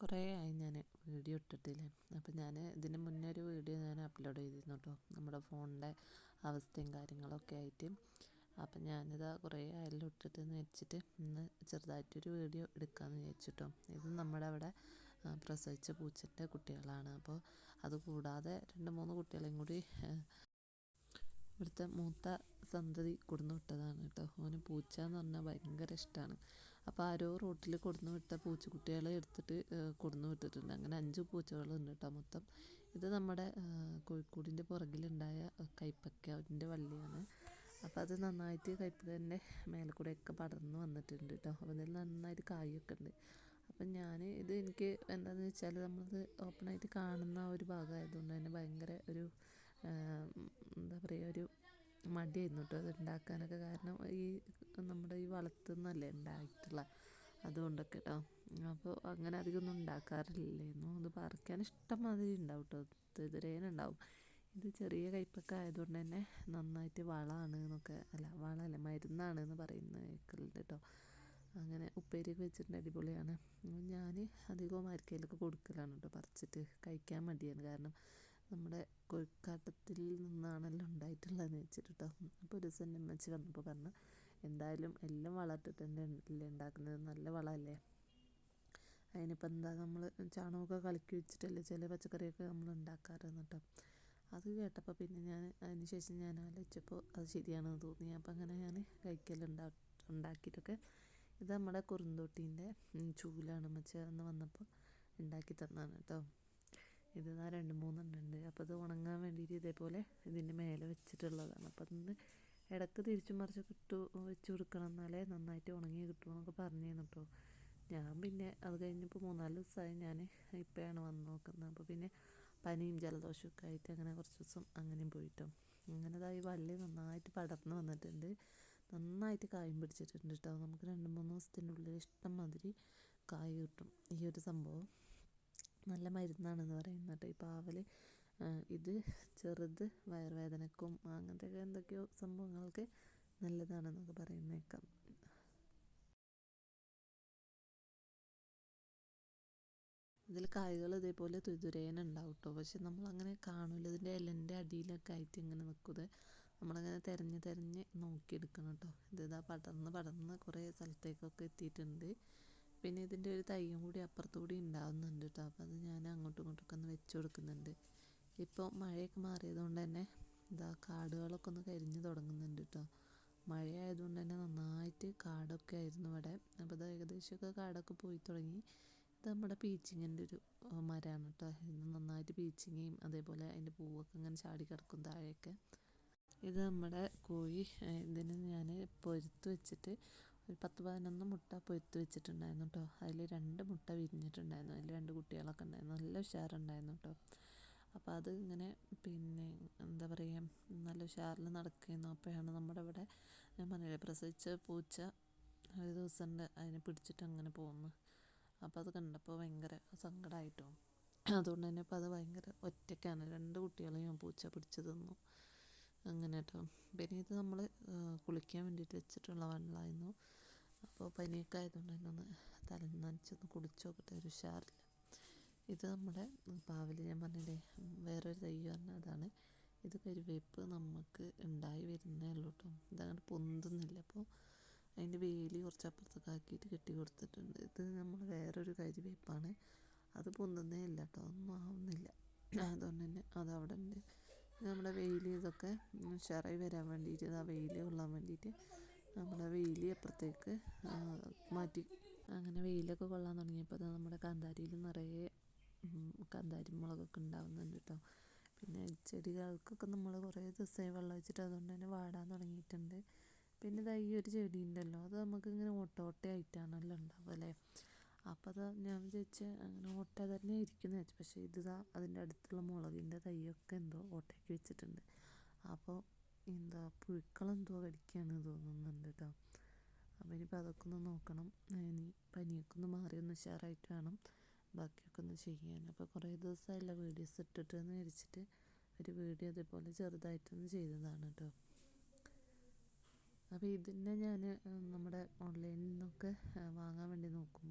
കുറേ ആയി ഞാൻ വീഡിയോ ഇട്ടിട്ടില്ലേ. അപ്പോൾ ഞാൻ ഇതിന് മുന്നേ ഒരു വീഡിയോ ഞാൻ അപ്ലോഡ് ചെയ്തിരുന്നു കേട്ടോ. നമ്മുടെ ഫോണിന്റെ അവസ്ഥയും കാര്യങ്ങളൊക്കെ ആയിട്ട്. അപ്പം ഞാനിതാ കുറേ ആയല്ലോ ഇട്ടിട്ടെന്ന് വെച്ചിട്ട് ഇന്ന് ചെറുതായിട്ടൊരു വീഡിയോ എടുക്കാമെന്ന് വിചാരിച്ചിട്ടോ ഇത് നമ്മുടെ അവിടെ പ്രസവിച്ച പൂച്ചന്റെ കുട്ടികളാണ്. അപ്പോൾ അതുകൂടാതെ രണ്ട് മൂന്ന് കുട്ടികളെയും കൂടി ഇവിടുത്തെ മൂത്ത സന്തതി കൊടുന്നു വിട്ടതാണ് കേട്ടോ. ഓന് പൂച്ച എന്ന് പറഞ്ഞാൽ ഭയങ്കര ഇഷ്ടമാണ്. അപ്പോൾ ആരോ റോട്ടിൽ കൊടുന്നു വിട്ട പൂച്ചക്കുട്ടികളെ എടുത്തിട്ട് കൊടുന്നു വിട്ടിട്ടുണ്ട്. അങ്ങനെ അഞ്ച് പൂച്ചകളുണ്ട് കേട്ടോ മൊത്തം. ഇത് നമ്മുടെ കോഴിക്കോടിന്റെ പുറകിലുണ്ടായ കൈപ്പക്കന്റെ വള്ളിയാണ്. അപ്പോൾ അത് നന്നായിട്ട് കൈപ്പക്കന്റെ മേലെ കൂടെയൊക്കെ പടർന്ന് വന്നിട്ടുണ്ട് കേട്ടോ അപ്പോൾ ഇതിൽ നന്നായിട്ട് കായൊക്കെ ഉണ്ട്. അപ്പം ഞാൻ ഇത് എനിക്ക് എന്താണെന്ന് വെച്ചാൽ നമ്മളത് ഓപ്പണായിട്ട് കാണുന്ന ഒരു ഭാഗമായതുകൊണ്ട് തന്നെ ഭയങ്കര ഒരു എന്താ പറയുക ഒരു മടിയായിരുന്നു കേട്ടോ അത് ഉണ്ടാക്കാനൊക്കെ കാരണം ഈ നമ്മുടെ ഈ വളർത്തുന്നല്ലേ ഉണ്ടായിട്ടുള്ള അതുകൊണ്ടൊക്കെ കേട്ടോ അപ്പോൾ അങ്ങനെ അധികമൊന്നും ഉണ്ടാക്കാറില്ലായിരുന്നു അത് പറിക്കാൻ ഇഷ്ടം മാതിരി ഉണ്ടാവും കേട്ടോ ഇതുവരേനുണ്ടാവും ഇത് ചെറിയ കയ്പൊക്കെ ആയതുകൊണ്ട് തന്നെ നന്നായിട്ട് വളമാണ് എന്നൊക്കെ അല്ല വളമല്ല മരുന്നാണ് എന്ന് പറയുന്ന കേൾക്കലുണ്ട് കേട്ടോ അങ്ങനെ ഉപ്പേരിയൊക്കെ വെച്ചിട്ടുണ്ട് അടിപൊളിയാണ്. ഞാൻ അധികവും ആർക്കെങ്കിലുമൊക്കെ കൊടുക്കലാണ് കേട്ടോ പറിച്ചിട്ട് കഴിക്കാൻ മടിയാണ്. കാരണം നമ്മുടെ കൊഴുക്കാട്ടത്തിൽ നിന്നാണല്ലോ ഉണ്ടായിട്ടുള്ളതെന്ന് വെച്ചിട്ട് കേട്ടോ അപ്പോൾ ഒരു ദിവസം എന്റെ അമ്മച്ചി വന്നപ്പോൾ പറഞ്ഞു എന്തായാലും എല്ലാം വളർത്തിട്ട് തന്നെ അല്ലേ ഉണ്ടാക്കുന്നത്? നല്ല വളമല്ലേ? അതിനിപ്പോൾ എന്താ നമ്മൾ ചാണകമൊക്കെ കലക്കി വെച്ചിട്ടല്ലേ ചില പച്ചക്കറിയൊക്കെ നമ്മൾ ഉണ്ടാക്കാറ് കേട്ടോ. അത് കേട്ടപ്പോൾ പിന്നെ ഞാൻ അതിന് ശേഷം ഞാൻ ആലോചിച്ചപ്പോൾ അത് ശരിയാണെന്ന് തോന്നി. അപ്പോൾ അങ്ങനെ ഞാൻ കഴിക്കലുണ്ടാ ഉണ്ടാക്കിയിട്ടൊക്കെ ഇത് നമ്മുടെ കുറുന്തോട്ടീന്റെ ചൂലാണ് മച്ച എന്ന് വന്നപ്പോൾ ഉണ്ടാക്കി തന്നതാണ് കേട്ടോ. ഇത് ആ രണ്ട് മൂന്നെണ്ണം ഉണ്ട് അപ്പോൾ ഇത് ഉണങ്ങാൻ വേണ്ടിയിട്ട് ഇതേപോലെ ഇതിന്റെ മേലെ വെച്ചിട്ടുള്ളതാണ്. അപ്പോൾ അതൊന്ന് ഇടയ്ക്ക് തിരിച്ചു മറിച്ച് കിട്ടു വെച്ച് കൊടുക്കണം എന്നാലേ നന്നായിട്ട് ഉണങ്ങി കിട്ടുമെന്നൊക്കെ പറഞ്ഞിരുന്നു കേട്ടോ ഞാൻ പിന്നെ അത് കഴിഞ്ഞപ്പോൾ മൂന്നാൽ ദിവസമായി ഞാൻ ഇപ്പോഴാണ് വന്ന് നോക്കുന്നത്. അപ്പോൾ പിന്നെ പനിയും ജലദോഷമൊക്കെ ആയിട്ട് അങ്ങനെ കുറച്ച് ദിവസം അങ്ങനെയും പോയിട്ടോ. അങ്ങനെതായി വള്ളി നന്നായിട്ട് പടർന്ന് വന്നിട്ടുണ്ട്. നന്നായിട്ട് കായും പിടിച്ചിട്ടുണ്ട് കേട്ടോ നമുക്ക് രണ്ട് മൂന്ന് ദിവസത്തിന്റെ ഉള്ളിൽ ഇഷ്ടം മാതിരി കായ് കിട്ടും. ഈ ഒരു സംഭവം. നല്ല മരുന്നാണെന്ന് പറയുന്നത് ഈ പാവൽ ഇത് ചെറുത് വയറുവേദനക്കും അങ്ങനത്തെ എന്തൊക്കെയോ സംഭവങ്ങൾക്ക് നല്ലതാണെന്നൊക്കെ പറയുന്നേക്കാം. ഇതിൽ കായ്കൾ ഇതേപോലെ തുരുതുരേന ഉണ്ടാവും കേട്ടോ. പക്ഷെ നമ്മളങ്ങനെ കാണില്ല ഇതിന്റെ ഇലന്റെ അടിയിലൊക്കെ ആയിട്ട് ഇങ്ങനെ നിൽക്കുന്നത് നമ്മളങ്ങനെ തിരഞ്ഞ് തിരഞ്ഞ് നോക്കിയെടുക്കണം കേട്ടോ. ഇത് ഇതാ പടർന്ന് പടർന്ന് കുറേ സ്ഥലത്തേക്കൊക്കെ എത്തിയിട്ടുണ്ട്. പിന്നെ ഇതിന്റെ ഒരു തൈയും കൂടി അപ്പുറത്തുകൂടി ഉണ്ടാവുന്നുണ്ട് കേട്ടോ. അപ്പോൾ അത് ഞാൻ അങ്ങോട്ടും ഇങ്ങോട്ടൊക്കെ ഒന്ന് വെച്ച് കൊടുക്കുന്നുണ്ട്. ഇപ്പോൾ മഴയൊക്കെ മാറിയതുകൊണ്ട് തന്നെ ഇതാ കാടുകളൊക്കെ ഒന്ന് കരിഞ്ഞ് തുടങ്ങുന്നുണ്ട് കേട്ടോ. മഴയായതുകൊണ്ട് തന്നെ നന്നായിട്ട് കാടൊക്കെ ആയിരുന്നു ഇവിടെ. അപ്പോൾ ഇത് ഏകദേശമൊക്കെ കാടൊക്കെ പോയി തുടങ്ങി. ഇത് നമ്മുടെ പീച്ചിങ്ങിന്റെ ഒരു മരമാണ് കേട്ടോ. ഇത് നന്നായിട്ട് പീച്ചിങ്ങയും അതേപോലെ അതിന്റെ പൂവൊക്കെ ഇങ്ങനെ ചാടി കിടക്കും താഴെയൊക്കെ. ഇത് നമ്മുടെ കോഴി ഇതിന് ഞാൻ പൊരുത്ത് വെച്ചിട്ട് ഒരു പത്ത് പതിനൊന്ന് മുട്ട പൊരുത്ത് വെച്ചിട്ടുണ്ടായിരുന്നു കേട്ടോ അതിൽ രണ്ട് മുട്ട വിരിഞ്ഞിട്ടുണ്ടായിരുന്നു. അതിൽ രണ്ട് കുട്ടികളൊക്കെ ഉണ്ടായിരുന്നു. നല്ല ഉഷാറുണ്ടായിരുന്നു കേട്ടോ അപ്പോൾ അത് ഇങ്ങനെ പിന്നെ എന്താ പറയുക നല്ല ഉഷാറിൽ നടക്കുന്നു അപ്പോഴാണ് നമ്മുടെ ഇവിടെ ഞാൻ പറഞ്ഞില്ലേ പ്രസവിച്ച പൂച്ച ഒരു ദിവസം അതിനെ പിടിച്ചിട്ട് അങ്ങനെ പോകുന്നു. അപ്പോൾ അത് കണ്ടപ്പോൾ ഭയങ്കര സങ്കടമായിട്ടോ അതുകൊണ്ട് തന്നെ ഇപ്പോൾ അത് ഭയങ്കര ഒറ്റയ്ക്കാണ്. രണ്ട് കുട്ടികളെയും പൂച്ച പിടിച്ചു തിന്നു. അങ്ങനെ കേട്ടോ പിന്നെ ഇത് നമ്മൾ കുളിക്കാൻ വേണ്ടിയിട്ട് വെച്ചിട്ടുള്ള വെള്ളമായിരുന്നു അപ്പോൾ പനിയൊക്കെ ആയതുകൊണ്ട് തന്നെ ഒന്ന് തല നനച്ചൊന്ന് ഒരു ഉഷാറില്ല. ഇത് നമ്മുടെ പാവൽ ഞാൻ പറഞ്ഞില്ലേ വേറൊരു തൈ പറഞ്ഞ അതാണ്. ഇത് കരിവേപ്പ് നമുക്ക് ഉണ്ടായി വരുന്നേ ഉള്ളൂ കേട്ടോ. ഇതങ്ങനെ പൊന്തുന്നില്ല. അപ്പോൾ അതിന്റെ വേലി കുറച്ച് അപ്പുറത്തൊക്കെ ആക്കിയിട്ട് കെട്ടി കൊടുത്തിട്ടുണ്ട്. ഇത് നമ്മൾ വേറൊരു കരിവേപ്പാണ്. അത് പൊന്തുന്നേ ഇല്ല കേട്ടോ. ഒന്നും ആവുന്നില്ല. അതുകൊണ്ട് തന്നെ അതവിടെ ഉണ്ട്. നമ്മുടെ വെയിൽ ഇതൊക്കെ ഉഷാറായി വരാൻ വേണ്ടിയിട്ട് ആ വെയിൽ കൊള്ളാൻ വേണ്ടിയിട്ട് നമ്മുടെ വെയിൽ അപ്പുറത്തേക്ക് മാറ്റി. അങ്ങനെ വെയിലൊക്കെ കൊള്ളാൻ തുടങ്ങിയപ്പോൾ നമ്മുടെ കാന്താരിയിൽ നിറയെ കാന്താരി മുളകൊക്കെ ഉണ്ടാവുന്നുണ്ട് കേട്ടോ. പിന്നെ ചെടികൾക്കൊക്കെ നമ്മൾ കുറേ ദിവസമായി വെള്ളം വെച്ചിട്ട് അതുകൊണ്ട് തന്നെ വാടാൻ തുടങ്ങിയിട്ടുണ്ട്. പിന്നെ ഇതാ ഈ ഒരു ചെടി ഉണ്ടല്ലോ അത് നമുക്ക് ഇങ്ങനെ ഓട്ട ഓട്ടയായിട്ടാണല്ലോ ഉണ്ടാവുക അല്ലേ? അപ്പോൾ അത് ഞാൻ വിചാരിച്ച അങ്ങനെ ഓട്ട തന്നെ ഇരിക്കുന്ന പക്ഷേ ഇതാ അതിന്റെ അടുത്തുള്ള മുളകിന്റെ തൈയൊക്കെ എന്തോ ഓട്ടയ്ക്ക് വെച്ചിട്ടുണ്ട്. അപ്പോൾ എന്താ പുഴുക്കളെന്തോ കടിക്കുകയാണ് തോന്നുന്നുണ്ട് കേട്ടോ അപ്പോൾ ഇനിയിപ്പോൾ അതൊക്കെ ഒന്ന് നോക്കണം. ഇനി പനിയൊക്കെ ഒന്ന് മാറി ഒന്ന് ഉഷാറായിട്ട് വേണം. ബാക്കിയൊക്കെ ഒന്ന് ചെയ്യാൻ. അപ്പോൾ കുറേ ദിവസമായില്ല വീഡിയോസ് ഇട്ടിട്ട് എന്ന് വിചാരിച്ചിട്ട് ഒരു വീഡിയോ അതേപോലെ ചെറുതായിട്ടൊന്ന് ചെയ്തതാണ് കേട്ടോ അപ്പോൾ ഇതിനെ ഞാൻ നമ്മുടെ ഓൺലൈനിൽ നിന്നൊക്കെ വാങ്ങാൻ വേണ്ടി നോക്കുമ്പോൾ